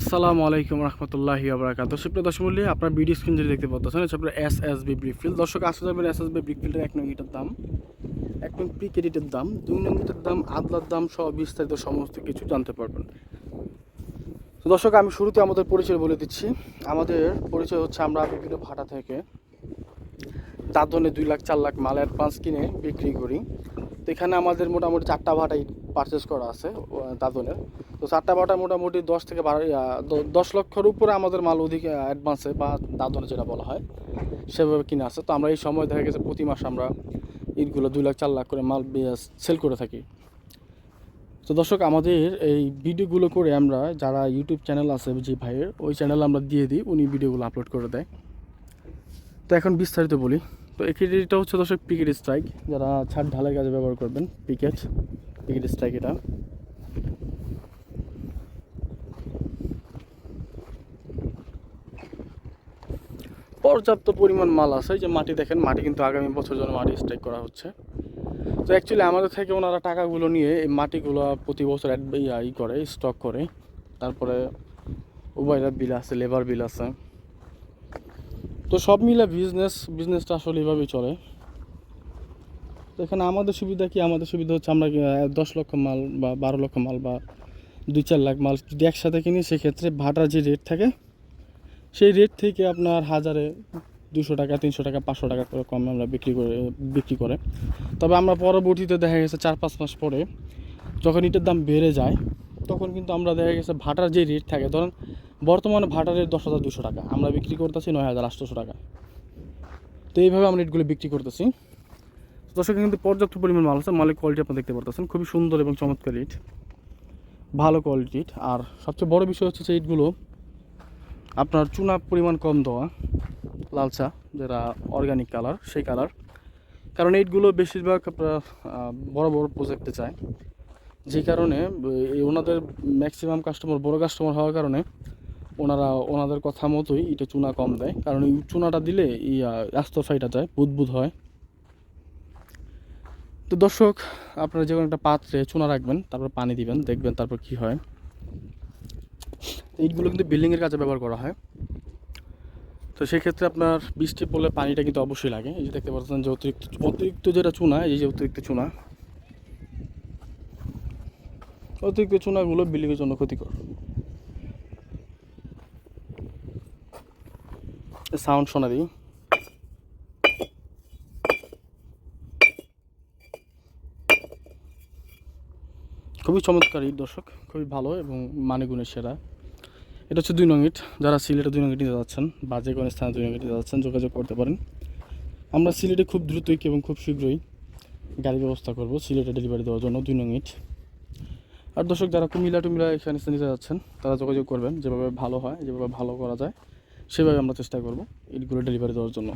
আসসালামু আলাইকুম রহমতুল্লাহি আবরাকাত সুপ্রিয় দর্শক মূল্যে আপনার ভিডিও স্ক্রিন যেটা দেখতে পাচ্ছেন হচ্ছে আপনার এস এস বি ব্রিকফিল দর্শক আসতে যাবেন এস এস বি ব্রিকফিল্ডের এক নং ইটার দাম, এক নং প্রি ক্রেডিটের দাম, দুই নং ইটার দাম, আদলার দাম সহ বিস্তারিত সমস্ত কিছু জানতে পারবেন। তো দর্শক, আমি শুরুতে আমাদের পরিচয় বলে দিচ্ছি। আমাদের পরিচয় হচ্ছে আমরা বিভিন্ন ভাটা থেকে দাদনে দুই লাখ, চার লাখ মাল অ্যাডভান্স কিনে বিক্রি করি। তো এখানে আমাদের মোটামুটি চারটা ভাটাই পারচেস করা আছে দাদনের। তো চারটা ভাটা মোটামুটি দশ থেকে বারো দশ লক্ষর উপরে আমাদের মাল অধিক অ্যাডভান্সে বা দাদনে যেটা বলা হয়, সেভাবে কিনে আছে তো আমরা এই সময় দেখা গেছে প্রতি মাসে আমরা ঈদগুলো দুই লাখ, চার লাখ করে মাল সেল করে থাকি। তো দর্শক, আমাদের এই ভিডিওগুলো করে আমরা যারা ইউটিউব চ্যানেল আছে, যে ভাইয়ের, ওই চ্যানেল আমরা দিয়ে দিই, উনি ভিডিওগুলো আপলোড করে দেয়। তো এখন বিস্তারিত বলি। তো এটা হচ্ছে দর্শক পিকেট স্ট্রাইক যারা ছাদ ঢালাই কাজে ব্যবহার করবেন পিকেট পিকেট স্ট্রাইক এটা। পর্যাপ্ত পরিমাণ মাল আছে যে মাটি দেখেন, মাটি কিন্তু আগামী বছর জন্য মাটি স্ট্রাইক করা হচ্ছে। তো অ্যাকচুয়ালি আমাদের থেকে ওনারা টাকাগুলো নিয়ে এই মাটিগুলো প্রতি বছর ই করে স্টক করে। তারপরে উভয়রা বিল আছে লেবার বিল আছে। তো সব মিলে বিজনেস বিজনেসটা আসলে এভাবেই চলে। এখানে আমাদের সুবিধা কি? আমাদের সুবিধা হচ্ছে আমরা দশ লক্ষ মাল বা বারো লক্ষ মাল বা দুই চার লাখ মাল যদি একসাথে কিনি, সেক্ষেত্রে ভাটার যে রেট থাকে, সেই রেট থেকে আপনার হাজারে দুশো টাকা, তিনশো টাকা, পাঁচশো টাকা করে কমে আমরা বিক্রি করে বিক্রি করে। তবে আমরা পরবর্তীতে দেখা গেছে চার পাঁচ মাস পরে, যখন ইটের দাম বেড়ে যায় তখন কিন্তু আমরা দেখা গেছে ভাটার যে রেট থাকে, ধরেন বর্তমানে ভাটার রেট দশ হাজার দুশো টাকা, আমরা বিক্রি করতেছি নয় হাজার আটশোশো টাকা। তো এইভাবে আমরা রেটগুলো বিক্রি করতেছি। দর্শক কিন্তু পর্যাপ্ত পরিমাণ মাল আছে, মালের কোয়ালিটি আপনি দেখতে পারতেছেন, খুবই সুন্দর এবং চমৎকার ইট ভালো কোয়ালিটি ইট আর সবচেয়ে বড় বিষয় হচ্ছে যে ইটগুলো আপনার চুনা পরিমাণ কম দেওয়া লালচা যেটা অর্গানিক কালার সেই কালার কারণ এইটগুলো বেশিরভাগ আপনার বড় বড় প্রজেক্টে চায়। যে কারণে ওনাদের ম্যাক্সিমাম কাস্টমার বড় কাস্টমার হওয়ার কারণে ওনারা, ওনাদের কথা মতোই এটা চুনা কম দেয়। কারণ এই চুনাটা দিলে এই আস্ত ফাইটা যায়, বুদবুদ হয়। তো দর্শক, আপনারা যে কোনো একটা পাত্রে চুনা রাখবেন, তারপর পানি দিবেন, দেখবেন তারপর কি হয়। এইটগুলো কিন্তু বিল্ডিংয়ের কাজে ব্যবহার করা হয়। তো সেক্ষেত্রে আপনার বৃষ্টি পড়লে পানিটা কিন্তু অবশ্যই লাগে। এই যে দেখতে পাচ্ছেন যে অতিরিক্ত অতিরিক্ত যেটা চুনা, এই যে অতিরিক্ত চুনা অতিরিক্ত চুনাগুলো বিল্ডিংয়ের জন্য ক্ষতিকর। সাউন্ড শোনা দিই। খুবই চমৎকার দর্শক। খুবই ভালো এবং মানে গুণের সেরা। এটা হচ্ছে দুই নং ইট। যারা সিলেটে দুই নং ইট নিতে যাচ্ছেন বা যে কোনো স্থানে দুই নং ইট নিতে যাচ্ছেন, যোগাযোগ করতে পারেন। আমরা সিলেটে খুব দ্রুতই এবং খুব শীঘ্রই গাড়ি ব্যবস্থা করব সিলেটে ডেলিভারি দেওয়ার জন্য দুই নং ইট। আর দর্শক, যারা কুমিল্লা টুমিলা এখানে নিতে যাচ্ছেন, তারা যোগাযোগ করবেন, যেভাবে ভালো হয়, যেভাবে ভালো করা যায়, সেভাবে আমরা চেষ্টা করব ইটগুলো ডেলিভারি দেওয়ার জন্য।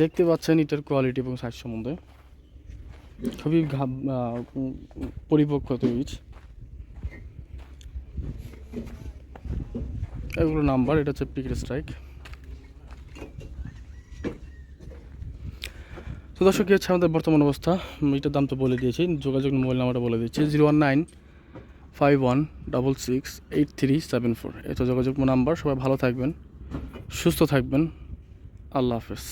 দেখতে পাচ্ছেন ইটের কোয়ালিটি এবং সাইজ সম্বন্ধে। খুবই পরিপক্ক তৈরি এগুলো নাম্বার এটা হচ্ছে পিকেট স্ট্রাইক তো দর্শক হচ্ছে আমাদের বর্তমান অবস্থা। এটার দাম তো বলে দিয়েছি। যোগাযোগ মোবাইল নাম্বারটা বলে দিচ্ছি। Zero one nine five one double six eight three seven four. এটা যোগাযোগ নাম্বার। সবাই ভালো থাকবেন, সুস্থ থাকবেন। আল্লাহ হাফেজ।